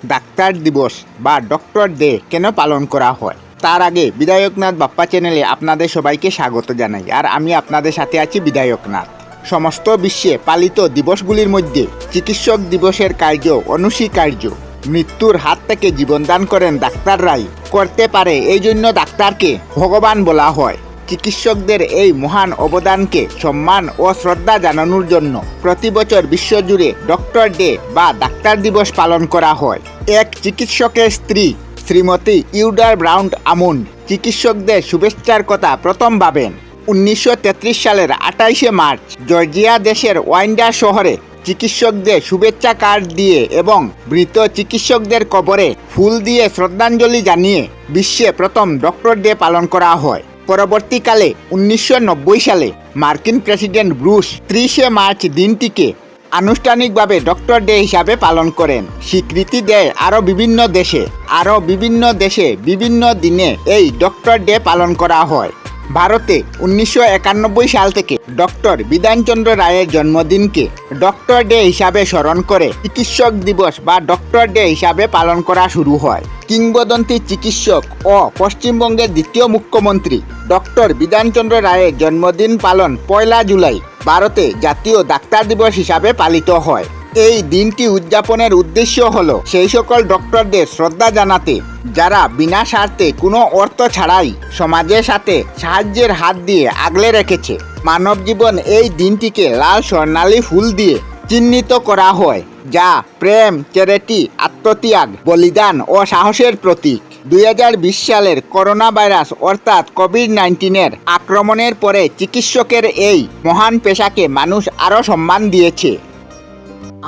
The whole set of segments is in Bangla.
ডাক্তার দিবস বা ডক্টর ডে কেন পালন করা হয়? তার আগে বিধায়কনাথ বাপ্পা চ্যানেলে আপনাদের সবাইকে স্বাগত জানাই, আর আমি আপনাদের সাথে আছি বিধায়কনাথ। সমস্ত বিশ্বে পালিত দিবসগুলির মধ্যে চিকিৎসক দিবসের কার্য অনুস্বীকার্য। মৃত্যুর হাত থেকে জীবনদান করেন ডাক্তাররাই। করতে পারে এই জন্য ডাক্তারকে ভগবান বলা হয়। চিকিৎসকদের এই মহান অবদানকে সম্মান ও শ্রদ্ধা জানানোর জন্য প্রতি বছর বিশ্বজুড়ে ডক্টর ডে বা ডাক্তার দিবস পালন করা হয়। এক চিকিৎসকের স্ত্রী, শ্রীমতী ইউডার ব্রাউন আমুন চিকিৎসকদের শুভেচ্ছার কথা প্রথম ভাবেন। উনিশশো তেত্রিশ সালের আঠাইশে মার্চ, জর্জিয়া দেশের ওয়াইন্ডার শহরে চিকিৎসকদের শুভেচ্ছা কার্ড দিয়ে এবং মৃত চিকিৎসকদের কবরে ফুল দিয়ে শ্রদ্ধাঞ্জলি জানিয়ে বিশ্বে প্রথম ডক্টর ডে পালন করা হয়। পরবর্তীকালে উনিশশো নব্বই সালে মার্কিন প্রেসিডেন্ট ব্রুশ ত্রিশে মার্চ দিনটিকে আনুষ্ঠানিকভাবে ডক্টর ডে হিসাবে পালন করেন। স্বীকৃতি দেয় আরও বিভিন্ন দেশে। আরও বিভিন্ন দেশে বিভিন্ন দিনে এই ডক্টর ডে পালন করা হয়। ভারতে উনিশশো একানব্বই সাল থেকে ডক্টর বিধানচন্দ্র রায়ের জন্মদিনকে ডক্টর ডে হিসাবে স্মরণ করে চিকিৎসক দিবস বা ডক্টর ডে হিসাবে পালন করা শুরু হয়। কিংবদন্তি চিকিৎসক ও পশ্চিমবঙ্গের দ্বিতীয় মুখ্যমন্ত্রী ডক্টর বিধানচন্দ্র রায়ের জন্মদিন পালন পয়লা জুলাই ভারতে জাতীয় ডাক্তার দিবস হিসাবে পালিত হয়। এই দিনটি উদযাপনের উদ্দেশ্য হল সেই সকল ডক্টরদের শ্রদ্ধা জানাতে, যারা বিনা স্বার্থে কোনো অর্থ ছাড়াই সমাজের সাথে সাহায্যের হাত দিয়ে আগলে রেখেছে। মানব জীবন এই দিনটিকে লাল স্বর্ণালী ফুল দিয়ে চিহ্নিত করা হয়, যা প্রেম চ্যারিটি আত্মত্যাগ বলিদান ও সাহসের প্রতীক। দুই হাজার বিশ সালের করোনা ভাইরাস অর্থাৎ কোভিড নাইন্টিনের আক্রমণের পরে চিকিৎসকের এই মহান পেশাকে মানুষ আরও সম্মান দিয়েছে।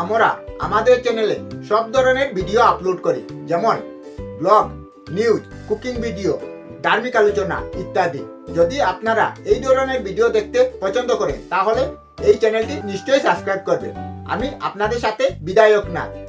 আমরা আমাদের চ্যানেলে সব ধরনের ভিডিও আপলোড করি, যেমন ব্লগ, নিউজ, কুকিং ভিডিও, ধার্মিক আলোচনা ইত্যাদি। যদি আপনারা এই ধরনের ভিডিও দেখতে পছন্দ করেন, তাহলে এই চ্যানেলটি নিশ্চয়ই সাবস্ক্রাইব করবেন। আমি আপনাদের সাথে বিদায়ক না